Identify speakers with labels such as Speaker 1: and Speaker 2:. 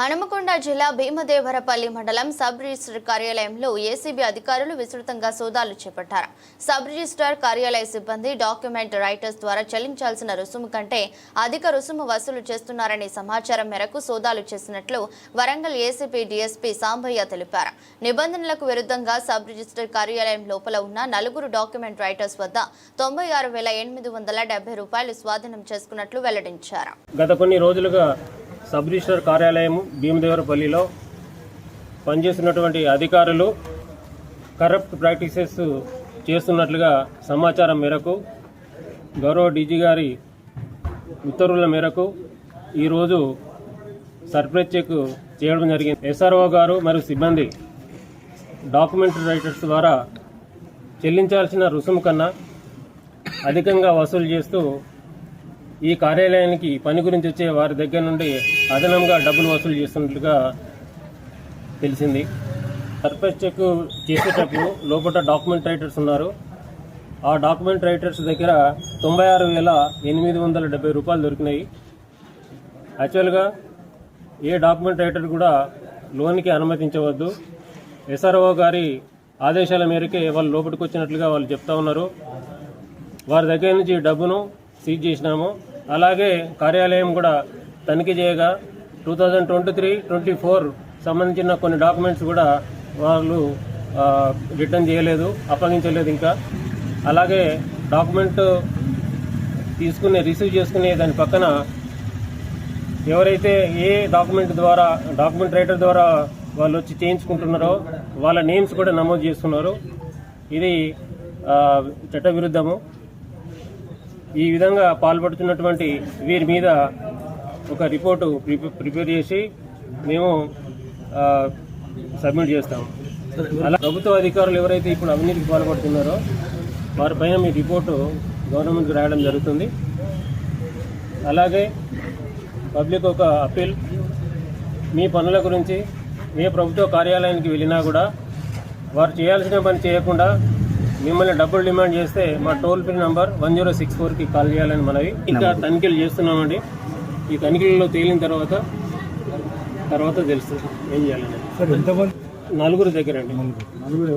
Speaker 1: హనుమకొండ జిల్లా భీమదేవరపల్లి మండలం sub register కార్యాలయంలో ఏసీబీ అధికారులు విస్తృతంగా సోదాలు చేపట్టారు. సబ్ రిజిస్టర్ కార్యాలయ సిబ్బంది డాక్యుమెంట్ రైటర్స్ ద్వారా చెల్లించాల్సిన రుసుము కంటే అధిక రుసుము వసూలు చేస్తున్నారనే సమాచారం మేరకు సోదాలు చేసినట్లు వరంగల్ ఏసీపీ డీఎస్పీ సాంబయ్య తెలిపారు. నిబంధనలకు విరుద్ధంగా సబ్ రిజిస్టర్ కార్యాలయం లోపల ఉన్న నలుగురు డాక్యుమెంట్ రైటర్స్ వద్ద తొంభై ఆరు వేల ఎనిమిది వందల రూపాయలు స్వాధీనం చేసుకున్నట్లు వెల్లడించారు.
Speaker 2: గత కొన్ని రోజులుగా సబ్ రిజిస్టర్ కార్యాలయం భీమదేవరపల్లిలో పనిచేస్తున్నటువంటి అధికారులు కరప్ట్ ప్రాక్టీసెస్ చేస్తున్నట్లుగా సమాచారం మేరకు గౌరవ డీజీ గారి ఉత్తర్వుల మేరకు ఈరోజు సర్ప్రైజ్ చెక్ చేయడం జరిగింది. ఎస్ఆర్ఓ గారు మరియు సిబ్బంది డాక్యుమెంట్ రైటర్స్ ద్వారా చెల్లించాల్సిన రుసుము కన్నా అధికంగా వసూలు చేస్తూ ఈ కార్యాలయానికి పని గురించి వచ్చే వారి దగ్గర నుండి అదనంగా డబ్బులు వసూలు చేస్తున్నట్లుగా తెలిసింది. సర్ఫేస్ చెక్ చేసేటప్పుడు లోపల డాక్యుమెంట్ రైటర్స్ ఉన్నారు. ఆ డాక్యుమెంట్ రైటర్స్ దగ్గర తొంభై ఆరు వేల ఎనిమిది వందల డెబ్బై రూపాయలు దొరికినాయి. యాక్చువల్గా ఏ డాక్యుమెంట్ రైటర్ కూడా లోన్కి అనుమతించవద్దు. ఎస్ఆర్ఓ గారి ఆదేశాల మేరకే వాళ్ళు లోపలికి వచ్చినట్లుగా వాళ్ళు చెప్తా ఉన్నారు. వారి దగ్గర నుంచి డబ్బును సీజ్ చేసినాము. అలాగే కార్యాలయం కూడా తనిఖీ చేయగా two thousand twenty three twenty four సంబంధించిన కొన్ని డాక్యుమెంట్స్ కూడా వాళ్ళు రిటర్న్ చేయలేదు అప్పగించలేదు ఇంకా. అలాగే డాక్యుమెంట్ తీసుకునే రిసీవ్ చేసుకునే దాని పక్కన ఎవరైతే ఏ డాక్యుమెంట్ ద్వారా డాక్యుమెంట్ రైటర్ ద్వారా వాళ్ళు వచ్చి చేయించుకుంటున్నారో వాళ్ళ నేమ్స్ కూడా నమోదు చేస్తున్నారు ఇది చట్టవిరుద్ధము. ఈ విధంగా పాల్పడుతున్నటువంటి వీరి మీద ఒక రిపోర్టు ప్రిపేర్ చేసి మేము సబ్మిట్ చేస్తాము అలా ప్రభుత్వ అధికారులు ఎవరైతే ఇప్పుడు అవినీతికి పాల్పడుతున్నారో వారిపైన మీ రిపోర్టు గవర్నమెంట్కి రాయడం జరుగుతుంది. అలాగే పబ్లిక్ ఒక అప్పీల్ మీ పనుల గురించి ఏ ప్రభుత్వ కార్యాలయానికి వెళ్ళినా కూడా వారు చేయాల్సిన పని చేయకుండా మిమ్మల్ని డబ్బులు డిమాండ్ చేస్తే మా toll free number one zero six ఫోర్కి కాల్ చేయాలని మనవి ఇంకా తనిఖీలు చేస్తున్నామండి. ఈ తనిఖీలలో తేలిన తర్వాత తర్వాత తెలుస్తుంది ఏం చేయాలని నలుగురు దగ్గర అండి.
Speaker 3: నలుగురు.